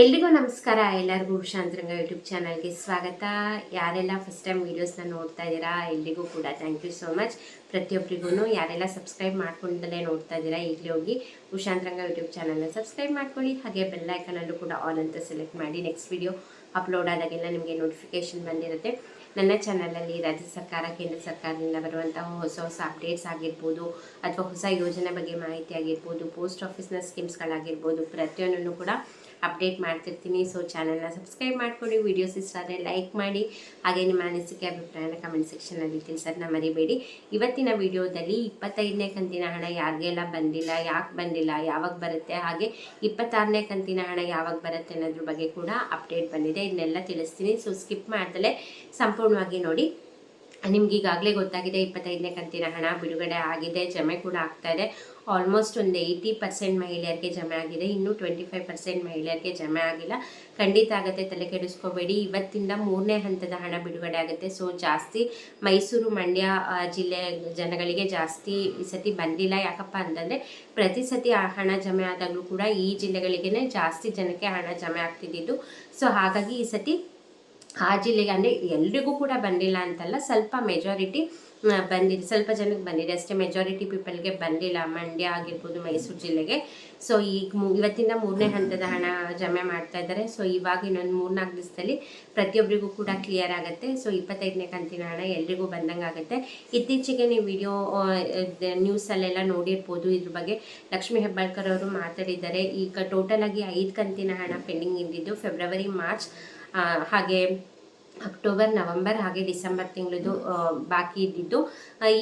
ಎಲ್ರಿಗೂ ನಮಸ್ಕಾರ. ಎಲ್ಲರಿಗೂ ಶಾಂತರಂಗ ಯೂಟ್ಯೂಬ್ ಚಾನಲ್ಗೆ ಸ್ವಾಗತ. ಯಾರೆಲ್ಲ ಫಸ್ಟ್ ಟೈಮ್ ವೀಡಿಯೋಸ್ನ ನೋಡ್ತಾ ಇದ್ದೀರಾ, ಎಲ್ರಿಗೂ ಕೂಡ ಥ್ಯಾಂಕ್ ಯು ಸೋ ಮಚ್ ಪ್ರತಿಯೊಬ್ಬರಿಗೂ ಯಾರೆಲ್ಲ ಸಬ್ಸ್ಕ್ರೈಬ್ ಮಾಡ್ಕೊಂಡಲ್ಲೇ ನೋಡ್ತಾ ಇದ್ದೀರಾ, ಈಗಲೇ ಹೋಗಿ ಉಷಾಂತರಂಗ ಯೂಟ್ಯೂಬ್ ಚಾನಲ್ನ ಸಬ್ಸ್ಕ್ರೈಬ್ ಮಾಡ್ಕೊಳ್ಳಿ. ಹಾಗೆ ಬೆಲ್ ಐಕನಲ್ಲೂ ಕೂಡ ಆಲ್ ಅಂತ ಸೆಲೆಕ್ಟ್ ಮಾಡಿ ನೆಕ್ಸ್ಟ್ ವಿಡಿಯೋ ಅಪ್ಲೋಡ್ ಆದಾಗೆಲ್ಲ ನಿಮಗೆ ನೋಟಿಫಿಕೇಶನ್ ಬಂದಿರುತ್ತೆ. ನನ್ನ ಚಾನಲಲ್ಲಿ ರಾಜ್ಯ ಸರ್ಕಾರ, ಕೇಂದ್ರ ಸರ್ಕಾರದಿಂದ ಬರುವಂತಹ ಹೊಸ ಹೊಸ ಅಪ್ಡೇಟ್ಸ್ ಆಗಿರ್ಬೋದು, ಅಥವಾ ಹೊಸ ಯೋಜನೆ ಬಗ್ಗೆ ಮಾಹಿತಿ ಆಗಿರ್ಬೋದು ಪೋಸ್ಟ್ ಆಫೀಸ್ನ ಸ್ಕೀಮ್ಸ್ಗಳಾಗಿರ್ಬೋದು ಪ್ರತಿಯೊಂದನ್ನು ಕೂಡ ಅಪ್ಡೇಟ್ ಮಾಡ್ತಿರ್ತೀನಿ. ಸೊ ಚಾನಲ್ನ ಸಬ್ಸ್ಕ್ರೈಬ್ ಮಾಡಿಕೊಡಿ. ವೀಡಿಯೋಸ್ ಇಷ್ಟ ಆದರೆ ಲೈಕ್ ಮಾಡಿ. ಹಾಗೆ ನಿಮ್ಮ ಅನಿಸಿಕೆ, ಅಭಿಪ್ರಾಯನ ಕಮೆಂಟ್ ಸೆಕ್ಷನಲ್ಲಿ ತಿಳಿಸೋದನ್ನ ಮರಿಬೇಡಿ. ಇವತ್ತಿನ ವಿಡಿಯೋದಲ್ಲಿ ಇಪ್ಪತ್ತೈದನೇ ಕಂತಿನ ಹಣ ಯಾರಿಗೆಲ್ಲ ಬಂದಿಲ್ಲ, ಯಾಕೆ ಬಂದಿಲ್ಲ, ಯಾವಾಗ ಬರುತ್ತೆ, ಹಾಗೆ ಇಪ್ಪತ್ತಾರನೇ ಕಂತಿನ ಹಣ ಯಾವಾಗ ಬರುತ್ತೆ ಅನ್ನೋದ್ರ ಬಗ್ಗೆ ಕೂಡ ಅಪ್ಡೇಟ್ ಬಂದಿದೆ. ಇದನ್ನೆಲ್ಲ ತಿಳಿಸ್ತೀನಿ. ಸೊ ಸ್ಕಿಪ್ ಮಾಡ್ದಲೇ ಸಂಪೂರ್ಣವಾಗಿ ನೋಡಿ. ನಿಮ್ಗೆ ಈಗಾಗಲೇ ಗೊತ್ತಾಗಿದೆ, ಇಪ್ಪತ್ತೈದನೇ ಕಂತಿನ ಹಣ ಬಿಡುಗಡೆ ಆಗಿದೆ, ಜಮೆ ಕೂಡ ಆಗ್ತಾ ಇದೆ. ಆಲ್ಮೋಸ್ಟ್ ಒಂದು ಏಯ್ಟಿ ಪರ್ಸೆಂಟ್ ಮಹಿಳೆಯರಿಗೆ ಜಮೆ ಆಗಿದೆ, ಇನ್ನೂ ಟ್ವೆಂಟಿ ಫೈವ್ ಪರ್ಸೆಂಟ್ ಮಹಿಳೆಯರಿಗೆ ಜಮೆ ಆಗಿಲ್ಲ. ಖಂಡಿತ ಆಗುತ್ತೆ, ತಲೆ ಕೆಡಿಸ್ಕೋಬೇಡಿ. ಇವತ್ತಿಂದ ಮೂರನೇ ಹಂತದ ಹಣ ಬಿಡುಗಡೆ ಆಗುತ್ತೆ. ಸೊ ಜಾಸ್ತಿ ಮೈಸೂರು, ಮಂಡ್ಯ ಜಿಲ್ಲೆ ಜನಗಳಿಗೆ ಜಾಸ್ತಿ ಈ ಸತಿ ಬಂದಿಲ್ಲ. ಯಾಕಪ್ಪ ಅಂತಂದರೆ, ಪ್ರತಿ ಸತಿ ಆ ಹಣ ಜಮೆ ಆದಾಗಲೂ ಕೂಡ ಈ ಜಿಲ್ಲೆಗಳಿಗೇ ಜಾಸ್ತಿ ಜನಕ್ಕೆ ಹಣ ಜಮೆ ಆಗ್ತಿದ್ದಿದ್ದು. ಸೊ ಹಾಗಾಗಿ ಈ ಸತಿ ಆ ಜಿಲ್ಲೆಗೆ ಅಂದರೆ ಎಲ್ರಿಗೂ ಕೂಡ ಬಂದಿಲ್ಲ ಅಂತಲ್ಲ ಸ್ವಲ್ಪ ಮೆಜಾರಿಟಿ ಬಂದಿದೆ, ಸ್ವಲ್ಪ ಜನಕ್ಕೆ ಬಂದಿದೆ. ಅಷ್ಟೇ ಮೆಜಾರಿಟಿ ಪೀಪಲ್ಗೆ ಬಂದಿಲ್ಲ. ಮಂಡ್ಯ ಆಗಿರ್ಬೋದು, ಮೈಸೂರು ಜಿಲ್ಲೆಗೆ. ಸೊ ಈಗ ಇವತ್ತಿಂದ ಮೂರನೇ ಹಂತದ ಹಣ ಜಮೆ ಮಾಡ್ತಾ ಇದ್ದಾರೆ. ಸೊ ಇವಾಗ ಇನ್ನೊಂದು ಮೂರ್ನಾಲ್ಕು ದಿವಸದಲ್ಲಿ ಪ್ರತಿಯೊಬ್ಬರಿಗೂ ಕೂಡ ಕ್ಲಿಯರ್ ಆಗುತ್ತೆ. ಸೊ ಇಪ್ಪತ್ತೈದನೇ ಕಂತಿನ ಹಣ ಎಲ್ರಿಗೂ ಬಂದಂಗೆ ಆಗುತ್ತೆ. ಇತ್ತೀಚೆಗೆ ನೀವು ವಿಡಿಯೋ ನ್ಯೂಸಲ್ಲೆಲ್ಲ ನೋಡಿರ್ಬೋದು. ಇದ್ರ ಬಗ್ಗೆ ಲಕ್ಷ್ಮೀ ಹೆಬ್ಬಾಳ್ಕರ್ ಅವರು ಮಾತಾಡಿದ್ದಾರೆ. ಈಗ ಟೋಟಲ್ ಆಗಿ ಐದು ಕಂತಿನ ಹಣ ಪೆಂಡಿಂಗ್ ಇದ್ದಿದ್ದು ಫೆಬ್ರವರಿ ಮಾರ್ಚ್ ಹಾಗೆ ಅಕ್ಟೋಬರ್ ನವಂಬರ್ ಹಾಗೆ ಡಿಸೆಂಬರ್ ತಿಂಗಳದು ಬಾಕಿ ಇದ್ದಿದ್ದು.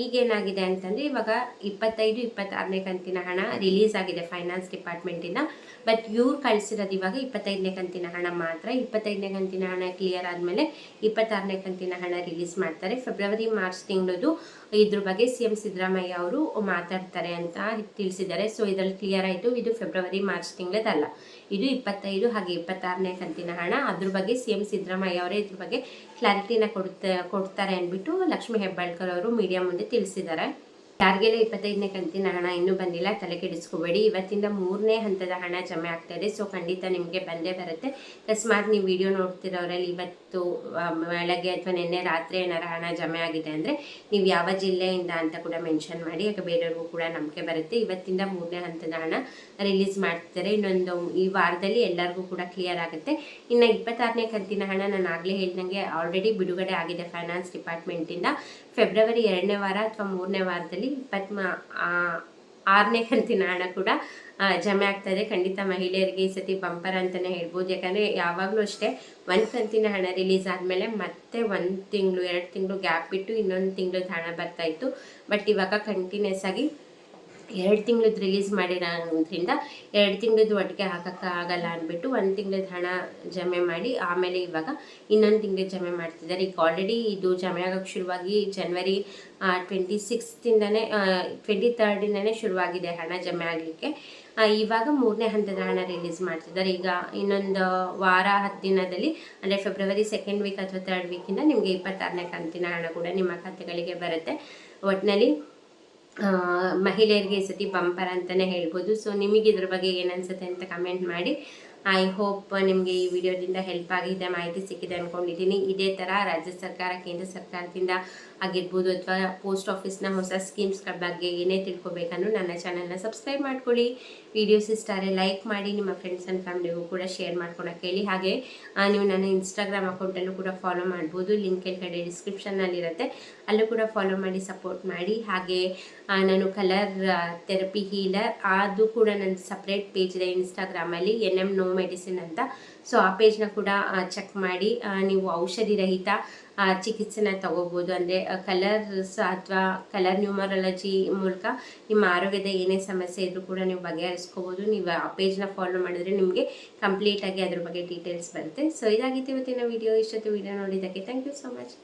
ಈಗೇನಾಗಿದೆ ಅಂತಂದರೆ ಇವಾಗ ಇಪ್ಪತ್ತೈದು, ಇಪ್ಪತ್ತಾರನೇ ಕಂತಿನ ಹಣ ರಿಲೀಸ್ ಆಗಿದೆ ಫೈನಾನ್ಸ್ ಡಿಪಾರ್ಟ್ಮೆಂಟಿಂದ ಬಟ್ ಇವ್ರು ಕಳಿಸಿರೋದು ಇವಾಗ ಇಪ್ಪತ್ತೈದನೇ ಕಂತಿನ ಹಣ ಮಾತ್ರ. ಇಪ್ಪತ್ತೈದನೇ ಕಂತಿನ ಹಣ ಕ್ಲಿಯರ್ ಆದಮೇಲೆ ಇಪ್ಪತ್ತಾರನೇ ಕಂತಿನ ಹಣ ರಿಲೀಸ್ ಮಾಡ್ತಾರೆ. ಫೆಬ್ರವರಿ ಮಾರ್ಚ್ ತಿಂಗಳದು ಇದ್ರ ಬಗ್ಗೆ ಸಿ ಎಂ ಸಿದ್ದರಾಮಯ್ಯ ಅವರು ಮಾತಾಡ್ತಾರೆ ಅಂತ ತಿಳಿಸಿದ್ದಾರೆ. ಸೊ ಇದರಲ್ಲಿ ಕ್ಲಿಯರ್ ಆಯಿತು. ಇದು ಫೆಬ್ರವರಿ ಮಾರ್ಚ್ ತಿಂಗಳದಲ್ಲ. ಇದು ಇಪ್ಪತ್ತೈದು ಹಾಗೆ ಇಪ್ಪತ್ತಾರನೇ ಕಂತಿನ ಹಣ. ಅದ್ರ ಬಗ್ಗೆ ಸಿ ಎಂ ಸಿದ್ದರಾಮಯ್ಯ ಅವರೇ ಇದ್ರ ಬಗ್ಗೆ ಕ್ಲಾರಿಟಿನ ಕೊಡ್ತಾ ಕೊಡ್ತಾರೆ ಅಂದ್ಬಿಟ್ಟು ಲಕ್ಷ್ಮೀ ಹೆಬ್ಬಾಳ್ಕರ್ ಅವರು ಮೀಡಿಯಾ ಮುಂದೆ ತಿಳಿಸಿದ್ದಾರೆ. ಯಾರಿಗೆಲ್ಲ ಇಪ್ಪತ್ತೈದನೇ ಕಂತಿನ ಹಣ ಇನ್ನೂ ಬಂದಿಲ್ಲ, ತಲೆ ಕೆಡಿಸ್ಕೋಬೇಡಿ. ಇವತ್ತಿಂದ ಮೂರನೇ ಹಂತದ ಹಣ ಜಮೆ ಆಗ್ತಾ ಇದೆ ಸೊ ಖಂಡಿತ ನಿಮಗೆ ಬಂದೇ ಬರುತ್ತೆ. ಅಕಸ್ಮಾತ್ ನೀವು ವಿಡಿಯೋ ನೋಡ್ತಿರೋರಲ್ಲಿ ಇವತ್ತು ಬೆಳಗ್ಗೆ ಅಥವಾ ನಿನ್ನೆ ರಾತ್ರಿ ಏನಾರ ಹಣ ಜಮೆ ಆಗಿದೆ ಅಂದರೆ ನೀವು ಯಾವ ಜಿಲ್ಲೆಯಿಂದ ಅಂತ ಕೂಡ ಮೆನ್ಷನ್ ಮಾಡಿ ಯಾಕೆ ಬೇರೆಯವ್ರಿಗೂ ಕೂಡ ನಂಬಿಕೆ ಬರುತ್ತೆ. ಇವತ್ತಿಂದ ಮೂರನೇ ಹಂತದ ಹಣ ರಿಲೀಸ್ ಮಾಡ್ತಾರೆ ಇನ್ನೊಂದು, ಈ ವಾರದಲ್ಲಿ ಎಲ್ಲರಿಗೂ ಕೂಡ ಕ್ಲಿಯರ್ ಆಗುತ್ತೆ. ಇನ್ನು ಇಪ್ಪತ್ತಾರನೇ ಕಂತಿನ ಹಣ ನಾನು ಆಗಲೇ ಹೇಳಿದಂಗೆ ಆಲ್ರೆಡಿ ಬಿಡುಗಡೆ ಆಗಿದೆ ಫೈನಾನ್ಸ್ ಡಿಪಾರ್ಟ್ಮೆಂಟಿಂದ ಫೆಬ್ರವರಿ ಎರಡನೇ ವಾರ ಅಥವಾ ಮೂರನೇ ವಾರದಲ್ಲಿ ಇಪ್ಪತ್ಮ ಆರನೇ ಕಂತಿನ ಹಣ ಕೂಡ ಜಮೆ ಇದೆ. ಖಂಡಿತ ಮಹಿಳೆಯರಿಗೆ ಈ ಸತಿ ಬಂಪರ್ ಅಂತಲೇ ಹೇಳ್ಬೋದು. ಯಾಕಂದರೆ ಯಾವಾಗಲೂ ಅಷ್ಟೇ ಒಂದು ಕಂತಿನ ಹಣ ರಿಲೀಸ್ ಆದಮೇಲೆ ಮತ್ತೆ ಒಂದು ತಿಂಗಳು, ಎರಡು ತಿಂಗಳು ಗ್ಯಾಪ್ ಬಿಟ್ಟು ಇನ್ನೊಂದು ತಿಂಗಳದ ಹಣ ಬರ್ತಾ ಇತ್ತು. ಬಟ್ ಇವಾಗ ಕಂಟಿನ್ಯೂಸ್ ಆಗಿ ಎರಡು ತಿಂಗಳದ್ದು ರಿಲೀಸ್ ಮಾಡಿರೋದ್ರಿಂದ ಎರಡು ತಿಂಗಳದ್ದು ಒಟ್ಟಿಗೆ ಹಾಕೋಕ್ಕಾಗಲ್ಲ ಅಂದ್ಬಿಟ್ಟು ಒಂದು ತಿಂಗಳದ ಹಣ ಜಮೆ ಮಾಡಿ ಆಮೇಲೆ ಇವಾಗ ಇನ್ನೊಂದು ತಿಂಗಳ ಜಮೆ ಮಾಡ್ತಿದ್ದಾರೆ ಈಗ ಆಲ್ರೆಡಿ ಇದು ಜಮೆ ಆಗೋಕ್ಕೆ ಶುರುವಾಗಿ ಜನ್ವರಿ ಟ್ವೆಂಟಿ ಸಿಕ್ಸ್ತಿಂದನೇ ಟ್ವೆಂಟಿ ತರ್ಡಿಂದನೇ ಶುರುವಾಗಿದೆ ಹಣ ಜಮೆ ಆಗಲಿಕ್ಕೆ. ಇವಾಗ ಮೂರನೇ ಹಂತದ ಹಣ ರಿಲೀಸ್ ಮಾಡ್ತಿದ್ದಾರೆ ಈಗ ಇನ್ನೊಂದು ವಾರ, ಹತ್ತು ದಿನದಲ್ಲಿ, ಅಂದರೆ ಫೆಬ್ರವರಿ ಸೆಕೆಂಡ್ ವೀಕ್ ಅಥವಾ ತರ್ಡ್ ವೀಕಿಂದ ನಿಮಗೆ ಇಪ್ಪತ್ತಾರನೇ ಕಂತಿನ ಹಣ ಕೂಡ ನಿಮ್ಮ ಖಾತೆಗಳಿಗೆ ಬರುತ್ತೆ. ಒಟ್ಟಿನಲ್ಲಿ ಮಹಿಳೆಯರಿಗೆ ಸತಿ ಬಂಪರ್ ಅಂತಲೇ ಹೇಳ್ಬೋದು. ಸೊ ನಿಮಗೆ ಇದ್ರ ಬಗ್ಗೆ ಏನನ್ಸುತ್ತೆ ಅಂತ ಕಮೆಂಟ್ ಮಾಡಿ. ಐ ಹೋಪ್ ನಿಮಗೆ ಈ ವಿಡಿಯೋದಿಂದ ಹೆಲ್ಪ್ ಆಗಿದೆ, ಮಾಹಿತಿ ಸಿಕ್ಕಿದೆ ಅಂದ್ಕೊಂಡಿದ್ದೀನಿ ಇದೇ ಥರ ರಾಜ್ಯ ಸರ್ಕಾರ, ಕೇಂದ್ರ ಸರ್ಕಾರದಿಂದ ಆಗಿರ್ಬೋದು ಅಥವಾ ಪೋಸ್ಟ್ ಆಫೀಸ್ನ ಹೊಸ ಸ್ಕೀಮ್ಸ್ಗಳ ಬಗ್ಗೆ ಏನೇ ತಿಳ್ಕೊಬೇಕನ್ನು ನನ್ನ ಚಾನಲ್ನ ಸಬ್ಸ್ಕ್ರೈಬ್ ಮಾಡ್ಕೊಳ್ಳಿ. ವಿಡಿಯೋಸ್ ಇಷ್ಟ ಆದರೆ ಲೈಕ್ ಮಾಡಿ, ನಿಮ್ಮ ಫ್ರೆಂಡ್ಸ್ ಆ್ಯಂಡ್ ಫ್ಯಾಮಿಲಿಗೂ ಕೂಡ ಶೇರ್ ಮಾಡ್ಕೊಳಕ್ಕೆ ಹೇಳಿ. ಹಾಗೆ ನೀವು ನನ್ನ ಇನ್ಸ್ಟಾಗ್ರಾಮ್ ಅಕೌಂಟಲ್ಲೂ ಕೂಡ ಫಾಲೋ ಮಾಡ್ಬೋದು. ಲಿಂಕ್ ಕೆಳಗಡೆ ಡಿಸ್ಕ್ರಿಪ್ಷನ್ನಲ್ಲಿರುತ್ತೆ ಅಲ್ಲೂ ಕೂಡ ಫಾಲೋ ಮಾಡಿ ಸಪೋರ್ಟ್ ಮಾಡಿ. ಹಾಗೆ ನಾನು ಕಲರ್ ಥೆರಪಿ ಹೀಲರ್ ಅದು ಕೂಡ ನನ್ನ ಸಪ್ರೇಟ್ ಪೇಜ್ ಇದೆ ಇನ್ಸ್ಟಾಗ್ರಾಮಲ್ಲಿ ಎನ್ ಎಂ ನೋ ಮೆಡಿಸಿನ್ ಅಂತ. ಸೊ ಆ ಪೇಜ್ನ ಕೂಡ ಚೆಕ್ ಮಾಡಿ. ನೀವು ಔಷಧಿ ರಹಿತ ಚಿಕಿತ್ಸೆನ ತಗೋಬೋದು. ಅಂದರೆ ಕಲರ್ಸ್ ಅಥವಾ ಕಲರ್ ನ್ಯೂಮರಾಲಜಿ ಮೂಲಕ ನಿಮ್ಮ ಆರೋಗ್ಯದ ಏನೇ ಸಮಸ್ಯೆ ಇದ್ರೂ ಕೂಡ ನೀವು ಬಗೆಹರಿಸ್ಕೋಬೋದು. ನೀವು ಆ ಪೇಜ್ನ ಫಾಲೋ ಮಾಡಿದ್ರೆ ನಿಮಗೆ ಕಂಪ್ಲೀಟಾಗಿ ಅದ್ರ ಬಗ್ಗೆ ಡೀಟೇಲ್ಸ್ ಬರುತ್ತೆ. ಸೊ ಇದಾಗಿತ್ತು ಇವತ್ತಿನ ವಿಡಿಯೋ ಇಷ್ಟೊತ್ತು ವಿಡಿಯೋ ನೋಡಿದ್ದಕ್ಕೆ ಥ್ಯಾಂಕ್ ಯು ಸೊ ಮಚ್